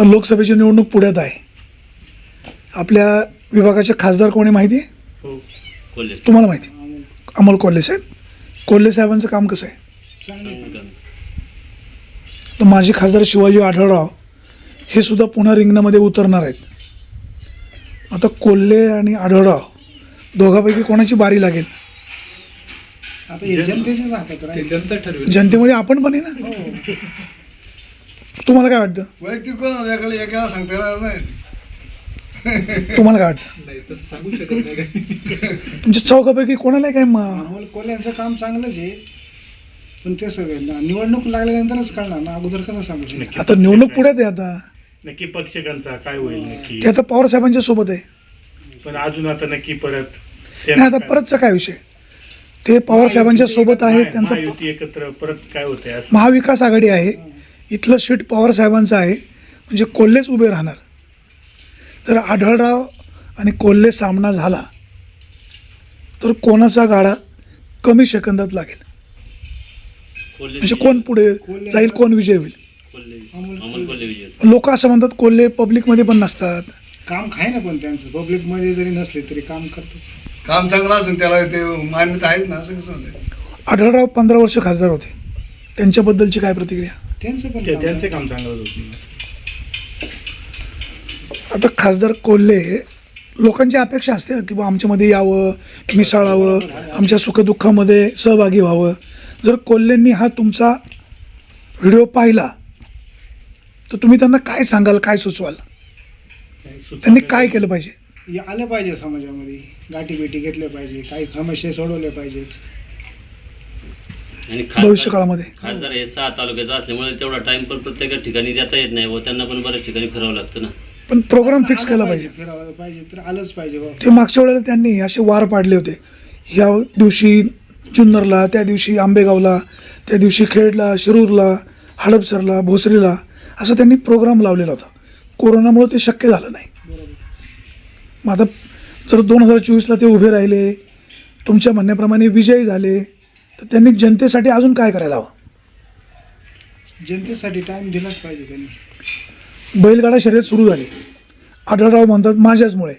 तर लोकसभेची निवडणूक पुढ्यात आहे. आपल्या विभागाचे खासदार कोणी माहिती आहे? हो तुम्हाला माहिती? अमोल कोल्हे साहेब. कोल्हे साहेबांचं काम कसं आहे? तर माजी खासदार शिवाजी आढळराव हे सुद्धा पुन्हा रिंगणामध्ये उतरणार आहेत. आता कोल्हे आणि आढळराव दोघापैकी कोणाची बारी लागेल? हे जनतेमध्ये आपण पण आहे ना? तुम्हाला काय वाटतं? वैयक्तिक कोण वेगळं एकाला सांगता येणार नाही. तुम्हाला काय वाटतं? नाही तसं सांगू शकत नाही काही. तुमच्या चौघापैकी कोणाला काय म- अमोल काम चांगलंच आहे. पण ते सगळं ना- निवडणूक लागल्यानंतरच कळणार ना. अगोदर कसं सांगू शकतो आता निवडणूक पुढ्यात आहे आता. नक्की पक्षांचा काय होईल नक्की. ते आता पवार साहेबांच्या सोबत आहे. पण अजून आता नक्की परत नाही आता परतचा काय विषय? ते पवार साहेबांच्या सोबत आहे. त्यांचा महायुती एकत्र परत काय होतंय असं? महाविकास आघाडी आहे. इथलं सीट पवार साहेबांचं आहे म्हणजे कोल्हेच उभे राहणार. तर आढळराव आणि कोल्हे सामना झाला तर कोणाचा गाडा कमी सेकंदात लागेल? म्हणजे कोण पुढे जाईल कोण विजय होईल? लोक असं म्हणतात कोल्हे पब्लिकमध्ये पण नसतात. काम खाय ना पण त्यांचं. पब्लिकमध्ये जरी नसले तरी काम करतो काम चांगलं असून त्याला ते मान्यता आहेच ना असं कसं होतं आढळराव पंधरा वर्ष खासदार होते. त्यांच्याबद्दलची काय प्रतिक्रिया? त्यांचं पण ते- काम त्यांचे चांगलं. काम चांगलं होतं आता खासदार कोल्हे लोकांची अपेक्षा असते की बा आमच्यामध्ये यावं मिसळावं आमच्या सुखदुःखामध्ये सहभागी व्हावं. जर कोल्हेंनी हा तुमचा व्हिडिओ पाहिला तर तुम्ही त्यांना काय सांगाल काय सुचवाल? त्यांनी काय केलं पाहिजे? हे आलं पाहिजे समाजामध्ये. गाठी भेटी घेतल्या पाहिजे काही समस्या सोडवल्या पाहिजेत. आणि भविष्य काळामध्ये खासदार हे सहा तालुक्याचा असल्यामुळे तेवढा टाइम पण प्रत्येक ठिकाणी देता येत नाही व त्यांना पण बऱ्याच ठिकाणी फिरावं लागतं ना. पण प्रोग्राम फिक्स केला पाहिजे. फिरावलं पाहिजे तर आलंच पाहिजे बाबा ते मागच्या वेळेला त्यांनी असे वार पाडले होते. ह्या दिवशी जुन्नरला त्या दिवशी आंबेगावला त्या दिवशी खेडला शिरूरला हडपसरला भोसरीला असं त्यांनी प्रोग्राम लावलेला होता. कोरोनामुळे ते शक्य झालं नाही. मग आता जर दोन हजार चोवीसला ते उभे राहिले तुमच्या म्हणण्याप्रमाणे विजयी झाले तर त्यांनी जनतेसाठी अजून काय करायला हवं? जनतेसाठी टाइम दिलाच पाहिजे त्यांनी. बैलगाडा शर्यत सुरू झाली. आढळराव म्हणतात माझ्याचमुळे.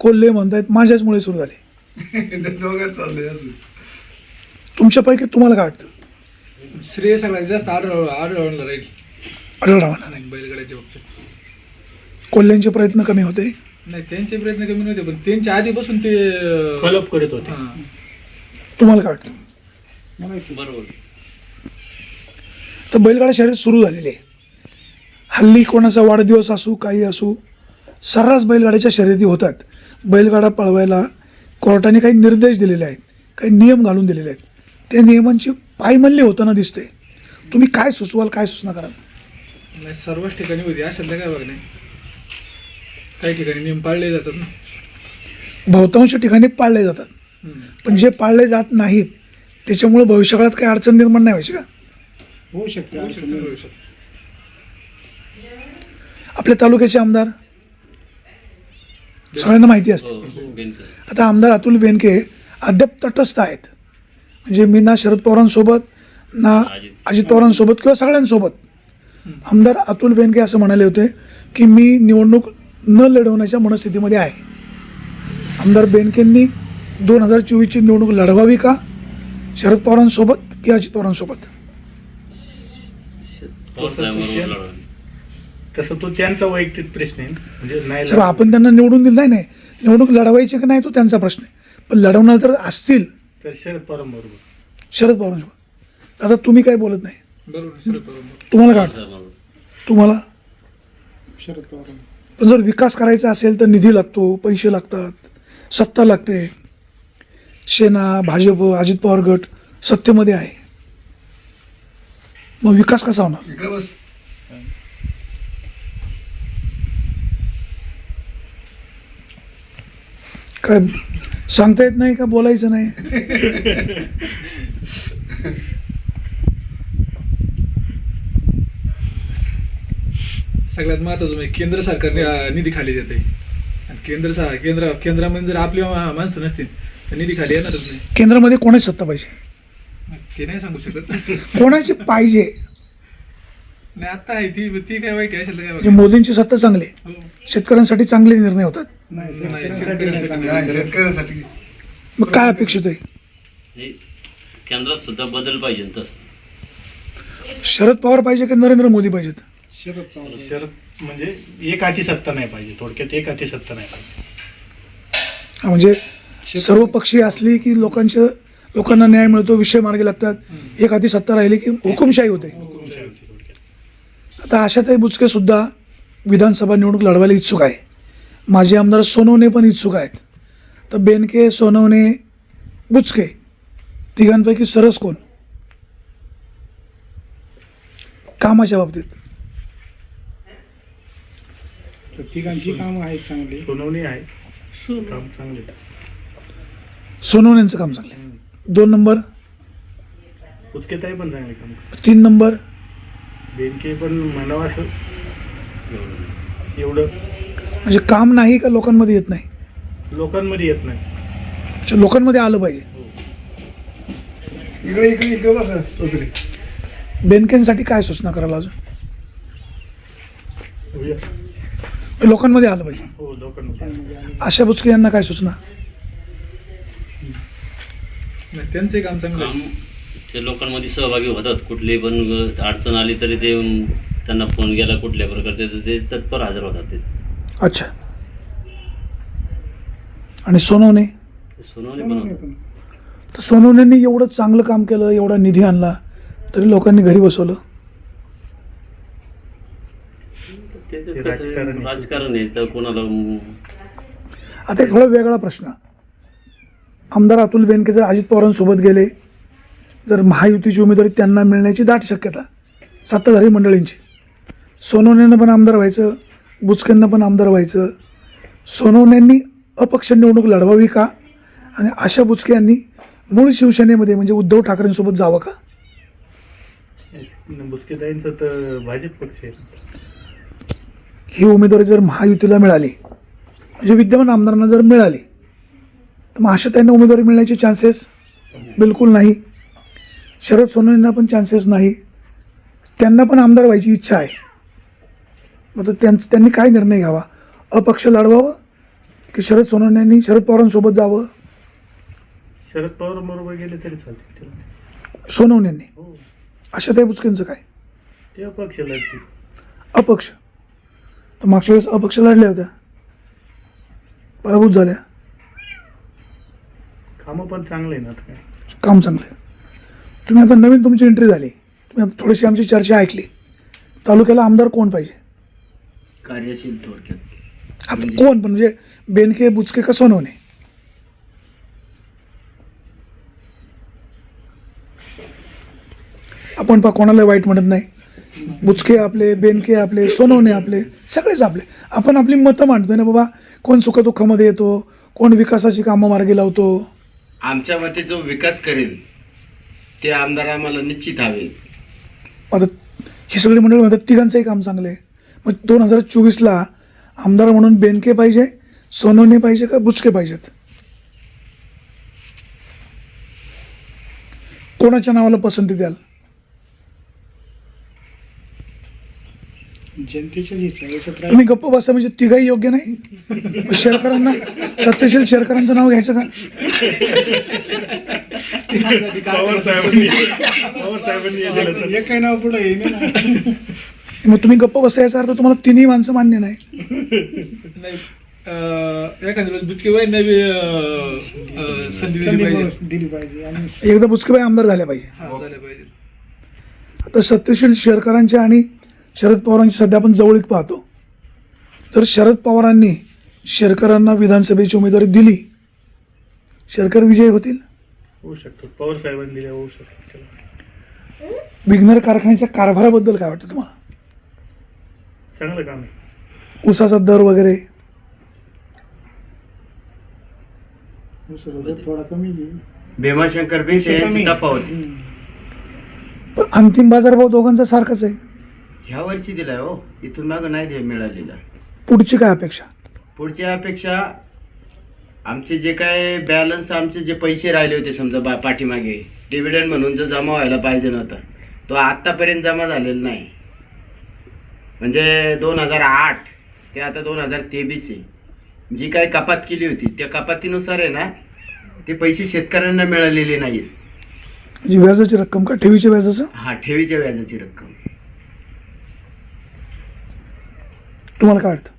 कोल्हे म्हणतात माझ्याचमुळे सुरू झाले. तुमच्यापैकी तुम्हाला काय वाटतं? श्रेय सगळ्यात जास्त आढळ आढळला राहील. आढळरावांना नाही. बैलगाड्याच्या बाबतीत. कोल्ह्यांचे प्रयत्न कमी होते? नाही त्यांचे प्रयत्न कमी नव्हते पण त्यांच्या आधीपासून ते फॉलोअप करत होते. तुम्हाला काय वाटतं? बरोबर. तर बैलगाडा शर्यत सुरू झालेली आहे. हल्ली कोणाचा वाढदिवस असू काही असू सर्रास बैलगाड्याच्या शर्यती होतात. बैलगाडा पळवायला कोर्टाने काही निर्देश दिलेले आहेत काही नियम घालून दिलेले आहेत. त्या नियमांची पायमल्ली होताना दिसते. तुम्ही काय सुचवाल काय सूचना कराल? नाही सर्वच ठिकाणी होती. अशातलं काय बघ नाही. काही ठिकाणी नियम पाळले जातात ना. बहुतांश ठिकाणी पाळले जातात. पण जे पाळले जात नाहीत त्याच्यामुळे भविष्यकाळात काही अडचण निर्माण नाही व्हायची का? होऊ शकते होऊ अडचण शकतं, नाही. होऊ शकतं. आपल्या तालुक्याचे आमदार? सगळ्यांना माहिती असते. हो बेनकर. आता आमदार अतुल बेनके अद्याप तटस्थ आहेत. म्हणजे मी ना शरद पवारांसोबत ना अजित. अजित पवारांसोबत किंवा सगळ्यांसोबत. आमदार अतुल बेनके असं म्हणाले होते की मी निवडणूक न लढवण्याच्या मनस्थितीमध्ये आहे. आमदार बेनकेंनी दोन हजार चोवीसची निवडणूक लढवावी का? शरद पवारांसोबत की अजित पवारांसोबत. तसं तो त्यांचा वैयक्तिक प्रश्न आहे? म्हणजे नाही साहेब आपण त्यांना निवडून दिलं नाही नाही. निवडणूक लढवायची की नाही तो त्यांचा प्रश्न आहे. पण लढवणार तर असतील तर शरद पवारांबरोबर. शरद पवारांसोबत. आता तुम्ही काय बोलत नाही? बरोबर शरद पवार तुम्हाला काय वाटतं? तुम्हाला? शरद पवार पण जर विकास करायचा असेल तर निधी लागतो पैसे लागतात सत्ता लागते. सेना भाजप अजित पवार गट सत्तेमध्ये आहे. मग विकास कसा होणार? काय सांगता येत नाही का? बोलायचं नाही. सगळ्यात महत्वाचं म्हणजे केंद्र सरकारने अं, निधी खाली देते. आणि केंद्र केंद्र केंद्रामध्ये जर आपली माणसं नसतील तर निधी खाली येणारच नाही? केंद्रामध्ये कोणाची सत्ता पाहिजे? ते नाही सांगू शकत. कोणाची पाहिजे? नाही आता आहे ती ती काय वाईट आहे असेल तर काय म्हणजे वाईट मोदींची सत्ता चांगली आहे. हो. शेतकऱ्यांसाठी चांगले निर्णय होतात. नाही नाही, शेतकऱ्यांसाठी नाही चांगलं. नाही, शेतकऱ्यांसाठी. मग काय अपेक्षित आहे? हे केंद्रात सुद्धा बदल पाहिजे तसं. शरद पवार पाहिजे की नरेंद्र मोदी पाहिजेत? शरद पवार शरद म्हणजे एक हाती सत्ता नाही पाहिजे थोडक्यात एक हाती सत्ता नाही पाहिजे. हा, म्हणजे सर्व पक्षीय असली की लोकांच्या लोकांना न्याय मिळतो विषय मार्गी लागतात. एक आधी सत्ता राहिली की हुकुमशाही होते. आता आशाताई बुचके सुद्धा विधानसभा निवडणूक लढवायला इच्छुक आहे. माजी आमदार सोनवणे पण इच्छुक आहेत. तर बेनके सोनवणे बुचके तिघांपैकी सरस कोण? कामाच्या बाबतीत. तिघांची कामं आहेत चांगली. सोनवणी आहे. काम चांगले. सोनवण्यांचं काम चांगलं आहे. दोन नंबर. उचकेताई पण चांगले काम. तीन नंबर. बेनके पण म्हणावं असं एवढं म्हणजे काम नाही का लोकांमध्ये येत नाही? लोकांमध्ये येत नाही. अच्छा, लोकांमध्ये आलं पाहिजे. इकडे इकडे इकडे बस चौधरी बेनकेंसाठी काय सूचना करायला अजून. लोकांमध्ये आलं पाहिजे. हो लोकांमध्ये. आशा बुचके यांना काय सूचना? नाही, त्यांचंही काम चांगलं आहे. काम ते लोकांमध्ये सहभागी होतात. कुठली पण अडचण आली तरी ते त्यांना फोन गेला कुठल्या प्रकारचे तर ते तत्पर हजर होतात ते. अच्छा. आणि सोनवणे? ते सोनवणे पण होतात. तर सोनवणेंनी एवढं चांगलं काम केलं एवढा निधी आणला तरी लोकांनी घरी बसवलं? त्याचं कसं राजकारण आहे. तर कोणाला आता एक थोडा वेगळा प्रश्न. आमदार अतुल बेनके जर अजित पवारांसोबत गेले जर महायुतीची उमेदवारी त्यांना मिळण्याची दाट शक्यता सत्ताधारी मंडळींची. सोनवणेनं पण आमदार व्हायचं बुचकेंना पण आमदार व्हायचं. सोनवणेंनी अपक्ष निवडणूक लढवावी का? आणि आशा बुचके यांनी मूळ शिवसेनेमध्ये म्हणजे उद्धव ठाकरेंसोबत जावं का? बुचकेताईंचं तर भाजप पक्ष आहे. ही उमेदवारी जर महायुतीला मिळाली म्हणजे विद्यमान आमदारांना जर मिळाली तर मग अशा त्यांना उमेदवारी मिळण्याचे चान्सेस बिलकुल नाही. शरद सोनवणेंना पण चान्सेस नाही. त्यांना पण आमदार व्हायची इच्छा आहे. मग तर त्यांचं त्यांनी काय निर्णय घ्यावा? अपक्ष लढवावं की शरद सोनवणेंनी शरद पवारांसोबत जावं? शरद पवार बरोबर गेले तरी चालते सोनवणेंनी. हो. आशाताई बुचकेंचं काय? ते अपक्ष लढतील. अपक्ष. तर मागच्या वेळेस अपक्ष लढल्या होत्या. पराभूत झाल्या. कामं पण चांगले ना आता. काय काम चांगलं आहे तुम्ही आता नवीन तुमची एंट्री झाली. तुम्ही आता थोडीशी आमची चर्चा ऐकली. तालुक्याला आमदार कोण पाहिजे? कार्यशील थोडक्यात. आता कोण? पण म्हणजे बेनके बुचके का सोनवणे? आपण पा कोणाला वाईट म्हणत नाही. बुचके आपले बेनके आपले सोनवणे आपले सगळेच आपले. आपण आपली मतं मांडतोय ना बाबा कोण सुखदुःखामध्ये येतो कोण विकासाची कामं मार्गी लावतो. आमच्या मते जो विकास करेल ते आमदार आम्हाला निश्चित हवे. आता ही सगळी मंडळी म्हणतात तिघांचंही काम चांगलं आहे. मग दोन हजार चोवीसला आमदार म्हणून बेनके पाहिजे सोनवणे पाहिजे का बुचके पाहिजेत? कोणाच्या नावाला पसंती द्याल? जनतेच्या. तुम्ही गप्प बसा म्हणजे तिघाही योग्य नाही? शेरकरांना? सत्यशील शेरकरांचं नाव घ्यायचं का? पवार साहेबांनी पवार साहेबांनी दिलं तर. एकही नाव पुढे येईन. ना मग तुम्ही गप्प बसा याचा अर्थ तुम्हाला तिन्ही माणसं मान्य नाही. एकदा बुचकेबाई आमदार झाल्या पाहिजे. झालं पाहिजे. आता सत्यशील शेरकरांच्या आणि शरद पवारांची सध्या आपण जवळीक पाहतो. जर शरद पवारांनी शेरकरांना विधानसभेची उमेदवारी दिली शेरकर विजयी होतील? होऊ शकतो. पवार साहेबांनी दिल्या होऊ शकतो. विघ्नर कारखान्याच्या कारभाराबद्दल काय वाटतं तुम्हाला? चांगलं काम आहे. उसाचा दर वगैरे? थोडा कमी भीमाशंकर यांची पण अंतिम बाजारभाव दोघांचा सारखाच आहे. ह्या वर्षी दिलाय हो. इथून मागं नाही दे मिळालेला. पुढची काय अपेक्षा? पुढच्या अपेक्षा आमचे जे काय बॅलन्स आमचे जे पैसे राहिले होते समजा बा पाठीमागे डिव्हिडंड म्हणून जो जमा व्हायला पाहिजे नव्हता तो आत्तापर्यंत जमा झालेला नाही. म्हणजे दोन हजार आठ ते आता दोन हजार तेवीस आहे. जी काही कपात केली होती त्या कपातीनुसार आहे ना ते पैसे शेतकऱ्यांना मिळालेले नाहीत. म्हणजे व्याजाची रक्कम का? ठेवीच्या व्याजाचं? हा ठेवीच्या व्याजाची रक्कम. तुम्हाला काय वाटतं?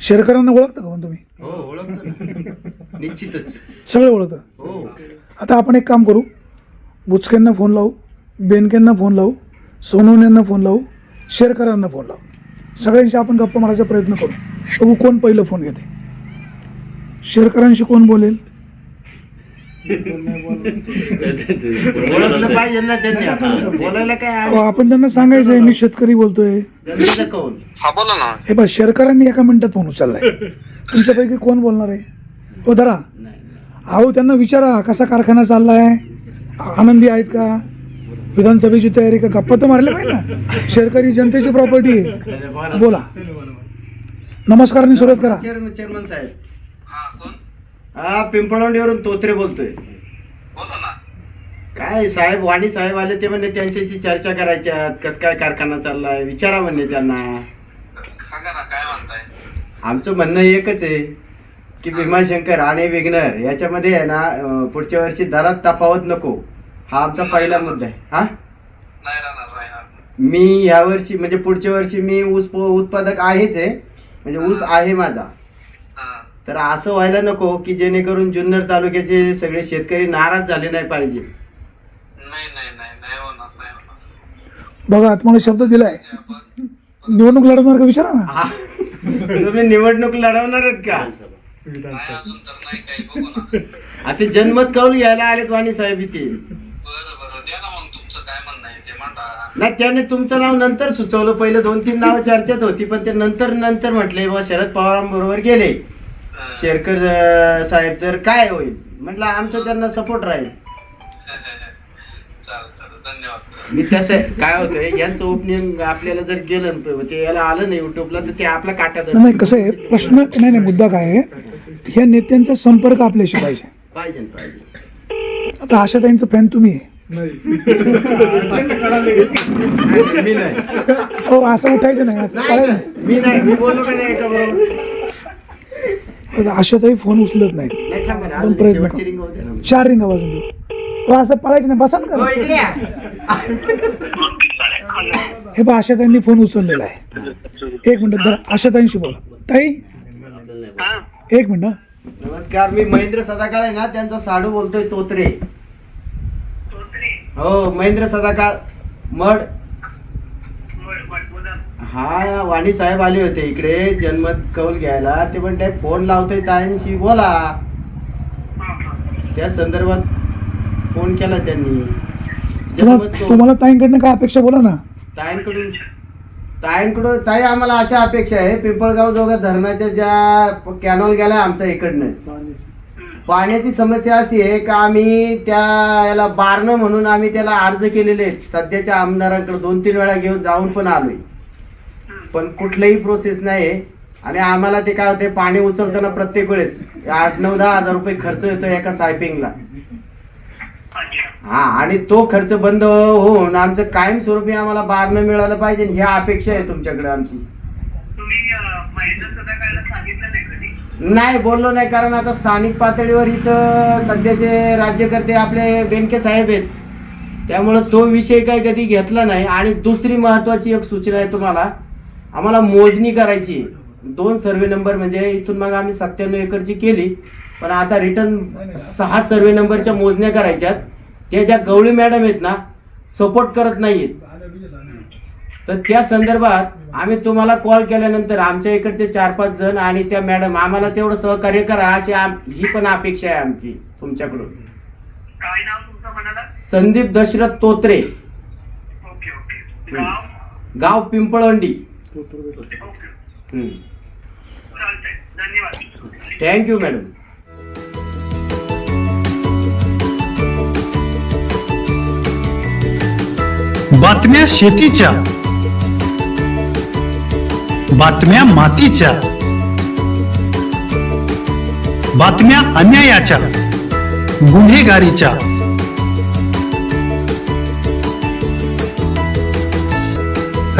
शेअरकरांना ओळखता का पण तुम्ही? हो ओळखतो निश्चितच. सगळे ओळखता? हो. आता आपण एक काम करू. बुचकेंना फोन लावू बेनकेंना फोन लावू सोनवण्यांना फोन लावू शेअरकरांना फोन लावू. सगळ्यांशी आपण गप्पा मारायचा प्रयत्न करू. बघू कोण पहिलं फोन घेते. शेअरकरांशी कोण बोलेल? ओळखलं पाहिजे ना त्यांनी आता. बोलायला काय अहो, आहे? आपण त्यांना सांगायचं आहे मी शेतकरी बोलतोय. कौल हे बा शेअरकरांनी एका मिनिटात फोन उचललाय. तुमच्यापैकी कोण बोलणार आहे? हो धरा. नाही अहो त्यांना विचारा कसा कारखाना चाललाय? आनंदी आहेत का? विधानसभेची तयारी का? गप्पा तर मारल्या पाहिजे ना. शेतकरी जनतेची प्रॉपर्टी आहे. बोला. नमस्कारने सुरुवात करा. चेअरमन चेअरमन साहेब हा पिंपळवंडीवरून तोत्रे बोलतोय. काय साहेब वाणी साहेब आले ते म्हणले त्यांच्याशी चर्चा करायच्या कस काय कारखाना चाललाय? विचारा म्हणले त्यांना. आमचं म्हणणं एकच आहे की भीमाशंकर आणि विघ्नर याच्यामध्ये आहे ना अं, पुढच्या वर्षी दरात तफावत नको. हा आमचा पहिला मुद्दा आहे. हा? मी या वर्षी म्हणजे पुढच्या वर्षी मी ऊस प- उत्पादक आहेच आहे. म्हणजे ऊस आहे माझा. तर असं व्हायला नको की जेणेकरून जुन्नर तालुक्याचे सगळे शेतकरी नाराज झाले नाही पाहिजे. बघा तुम्हाला शब्द दिलाय. निवडणूक लढवणार का विचारा ना. हा. तुम्ही निवडणूक लढवणार आहेत का? आता जनमत कौल घ्यायला आलेत वाणी साहेब इथे? नाही त्याने तुमचं नाव नंतर सुचवलं. पहिलं दोन तीन नावं चर्चेत होती पण ते नंतर नंतर म्हटले बा शरद पवारांबरोबर गेले. शेरकर साहेब तर काय होईल? म्हटलं आमचं त्यांना सपोर्ट राहील. मी तसं काय होतंय यांचं ओपनिंग आपल्याला जर गेलं न- ते याला आलं नाही युट्यूबला तर ते आपला काटा नाही, नाही कसं आहे प्रश्न नाही नाही मुद्दा काय आहे? ह्या नेत्यांचा संपर्क आपल्याशी पाहिजे. पाहिजे न पाहिजे. आता आशाताईंचं फॅन तुम्ही आहे. नाही. मी नाही. हो असं उठायचं नाही असं नाही, करायचं नाही. मी नाही. मी बोललो का नाही एका बरोबर आशाताई फोन उचलत नाहीत. नाही थांबा ना, आपण अजून प्रयत्न शेवटची करू. रिंग होते ना. चार रिंगा वाजून देऊ. हो असं पळायचं नाही बसा ना हो. हे बा आशाताईंनी फोन उचललेला आहे. एक मिनिट जरा आशाताईंशी बोला. ताई? एक मिनिट हं. नमस्कार मी महेंद्र सदाकाळ आहे ना त्यांचा साडू बोलतोय तोत्रे. हो महेंद्र सदाकाळ मड. हा वाणी साहेब आले होते इकडे जन्मत कौल घ्यायला. ते म्हणते फोन लावतोय ताईंशी बोला. त्या संदर्भात फोन केला त्यांनी. जन्मत तुम्हाला कौल. तुम्हाला ताईंकडनं काय अपेक्षा बोला ना. ताईंकडून ताईंकडून ताई आम्हाला अशा अपेक्षा आहे. पिंपळगाव जोगा धरणाच्या ज्या कॅनॉल गेला आमच्या इकडनं. पाण्याची समस्या अशी आहे का आम्ही त्या याला बारणं म्हणून आम्ही त्याला अर्ज केलेले आहेत. सध्याच्या आमदारांकडे दोन तीन वेळा घेऊन जाऊन पण आलोय. पण कुठलंही प्रोसेस नाही आहे आणि आम्हाला ते काय होते पाणी उचलताना प्रत्येक वेळेस आठ नऊ दहा हजार रुपये खर्च येतो एका सायपिंगला. हा आणि तो खर्च बंद होऊन आमचं कायमस्वरूपी आम्हाला बारणं मिळालं पाहिजे ह्या अपेक्षा आहे तुमच्याकडे आमची. नाही बोललो नाही कारण आता स्थानिक पातळीवर इथं सध्याचे राज्यकर्ते आपले बेनके साहेब आहेत. त्यामुळं तो विषय काही कधी घेतला नाही. आणि दुसरी महत्वाची एक सूचना आहे तुम्हाला. आम्हाला मोजणी करायची. दोन सर्वे नंबर म्हणजे इथून मग आम्ही सत्त्याण्णव एकरची केली. पण आता रिटर्न सहा सर्वे नंबरच्या मोजण्या करायच्यात. त्या ज्या गवळी मॅडम आहेत ना सपोर्ट करत नाहीयेत तर त्या संदर्भात आम्ही तुम्हाला कॉल केल्यानंतर आमच्या इकडचे चार पाच जण आणि त्या मॅडम आम्हाला तेवढं सहकार्य करा अशी ही पण अपेक्षा आहे आमची तुमच्याकडून. संदीप दशरथ तोत्रे. गाव पिंपळवंडी. स्तोत्र हम्म. धन्यवाद थँक्यू मॅडम बातम्या शेतीच्या. बातम्या मातीच्या. बातम्या अन्यायाच्या. गुन्हेगारीच्या.